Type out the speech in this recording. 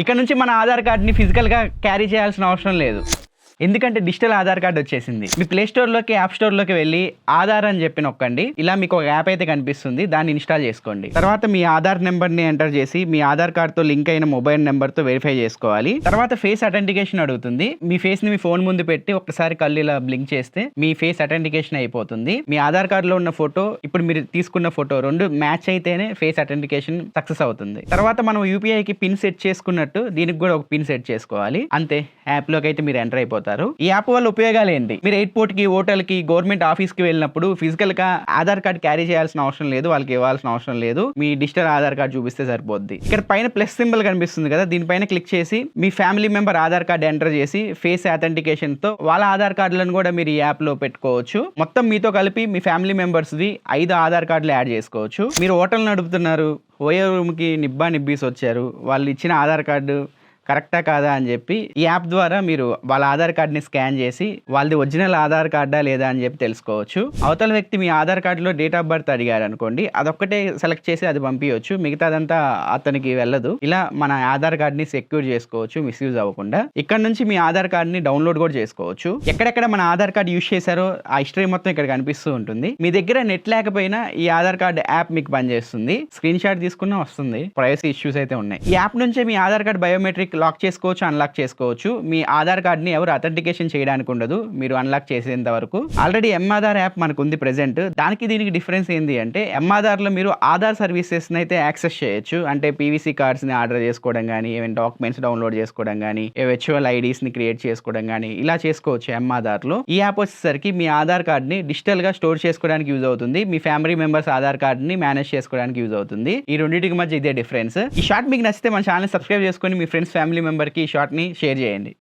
ఇక్కడ నుంచి మన ఆధార్ కార్డ్ని ఫిజికల్గా క్యారీ చేయాల్సిన అవసరం లేదు. ఎందుకంటే డిజిటల్ ఆధార్ కార్డ్ వచ్చేసింది. మీ ప్లే స్టోర్లోకి యాప్ స్టోర్లోకి వెళ్ళి ఆధార్ అని చెప్పి నొక్కండి. ఇలా మీకు ఒక యాప్ అయితే కనిపిస్తుంది. దాన్ని ఇన్స్టాల్ చేసుకోండి. తర్వాత మీ ఆధార్ నెంబర్ని ఎంటర్ చేసి మీ ఆధార్ కార్డ్తో లింక్ అయిన మొబైల్ నెంబర్తో వెరిఫై చేసుకోవాలి. తర్వాత ఫేస్ అథెంటికేషన్ అడుగుతుంది. మీ ఫేస్ని మీ ఫోన్ ముందు పెట్టి ఒకసారి కళ్ళు ఇలా బ్లింక్ చేస్తే మీ ఫేస్ అథెంటికేషన్ అయిపోతుంది. మీ ఆధార్ కార్డులో ఉన్న ఫోటో ఇప్పుడు మీరు తీసుకున్న ఫోటో రెండు మ్యాచ్ అయితేనే ఫేస్ అథెంటికేషన్ సక్సెస్ అవుతుంది. తర్వాత మనం యూపీఐకి పిన్ సెట్ చేసుకున్నట్టు దీనికి కూడా ఒక పిన్ సెట్ చేసుకోవాలి. అంతే. యాప్లోకి అయితే మీరు ఎంటర్ అయిపోతారు. ఈ యాప్ వల్ల ఉపయోగాలు ఏంటి? మీరు ఎయిర్పోర్ట్కి హోటల్కి గవర్నమెంట్ ఆఫీస్కి వెళ్ళినప్పుడు ఫిజికల్గా ఆధార్ కార్డ్ క్యారీ చేయాల్సిన అవసరం లేదు వాళ్ళకి ఇవ్వాల్సిన అవసరం లేదు. మీ డిజిటల్ ఆధార్ కార్డ్ చూపిస్తే సరిపోద్ది. ఇక్కడ పైన ప్లస్ సింబల్ కనిపిస్తుంది కదా దీనిపైన క్లిక్ చేసి మీ family member Aadhaar card enter చేసి ఫేస్ అథెంటికేషన్తో వాళ్ళ ఆధార్ కార్డులను కూడా మీరు ఈ యాప్లో పెట్టుకోవచ్చు. మొత్తం మీతో కలిపి మీ ఫ్యామిలీ మెంబర్స్ ది ఐదు ఆధార్ కార్డులు యాడ్ చేసుకోవచ్చు. మీరు హోటల్ నడుపుతున్నారు ఓయో రూమ్కి నిబ్బా నిబ్బీస్ వచ్చారు వాళ్ళు ఇచ్చిన ఆధార్ కార్డు కరెక్టా కాదా అని చెప్పి ఈ యాప్ ద్వారా మీరు వాళ్ళ ఆధార్ కార్డ్ని స్కాన్ చేసి వాళ్ళది ఒరిజినల్ ఆధార్ కార్డా లేదా అని చెప్పి తెలుసుకోవచ్చు. అవతల వ్యక్తి మీ ఆధార్ కార్డులో డేట్ ఆఫ్ బర్త్ అడిగారు అనుకోండి అదొక్కటే సెలెక్ట్ చేసి అది పంపించవచ్చు మిగతాదంతా అతనికి వెళ్ళదు. ఇలా మన ఆధార్ కార్డ్ని సెక్యూర్ చేసుకోవచ్చు మిస్యూజ్ అవ్వకుండా. ఇక్కడ నుంచి మీ ఆధార్ కార్డ్ని డౌన్లోడ్ కూడా చేసుకోవచ్చు. ఎక్కడెక్కడ మన ఆధార్ కార్డ్ యూస్ చేశారో ఆ హిస్టరీ మొత్తం ఇక్కడ కనిపిస్తూ ఉంటుంది. మీ దగ్గర నెట్ లేకపోయినా ఈ ఆధార్ కార్డ్ యాప్ మీకు పనిచేస్తుంది. స్క్రీన్ షాట్ తీసుకున్నా వస్తుంది. ప్రైవసీ ఇష్యూస్ అయితే ఉన్నాయి. ఈ యాప్ నుంచే మీ ఆధార్ కార్డ్ బయోమెట్రిక్ లాక్ చేసుకోవచ్చు అన్లాక్ చేసుకోవచ్చు. మీ ఆధార్ కార్డ్ని ఎవరు అథెంటికేషన్ చేయడానికి ఉండదు. మీరు అన్లాక్ చేసేంత వరకు. ఆల్రెడీ ఎం ఆధార్ యాప్ మనకు ఉంది ప్రెసెంట్ దానికి దీనికి డిఫరెన్స్ ఏంటి అంటే ఎంఆధార్లో మీరు ఆధార్ సర్వీసెస్ని అయితే యాక్సెస్ చేయొచ్చు. అంటే పీవీసీ కార్డ్స్ని ఆర్డర్ చేసుకోవడం కానీ ఏమైనా డాక్యుమెంట్స్ డౌన్లోడ్ చేసుకోవడం కానీ వర్చువల్ ఐడీస్ని క్రియేట్ చేసుకోవడం కానీ ఇలా చేసుకోవచ్చు ఎంఆధార్లో ఈ యాప్ వచ్చేసరికి మీ ఆధార్ కార్డ్ని డిజిటల్గా స్టోర్ చేసుకోవడానికి యూజ్ అవుతుంది. మీ ఫ్యామిలీ మెంబర్స్ ఆధార్ కార్డ్ని మేనేజ్ చేసుకోవడానికి యూజ్ అవుతుంది. ఈ రెండింటికి మధ్య ఇదే డిఫరెన్స్ ఈ షార్ట్ మీకు నచ్చితే మన ఛానల్ సబ్స్క్రైబ్ చేసుకొని మీ ఫ్రెండ్స్ ఫ్యామిలీ ఫ్యామిలీ మెంబర్కి ఈ షార్ట్ని షేర్ చేయండి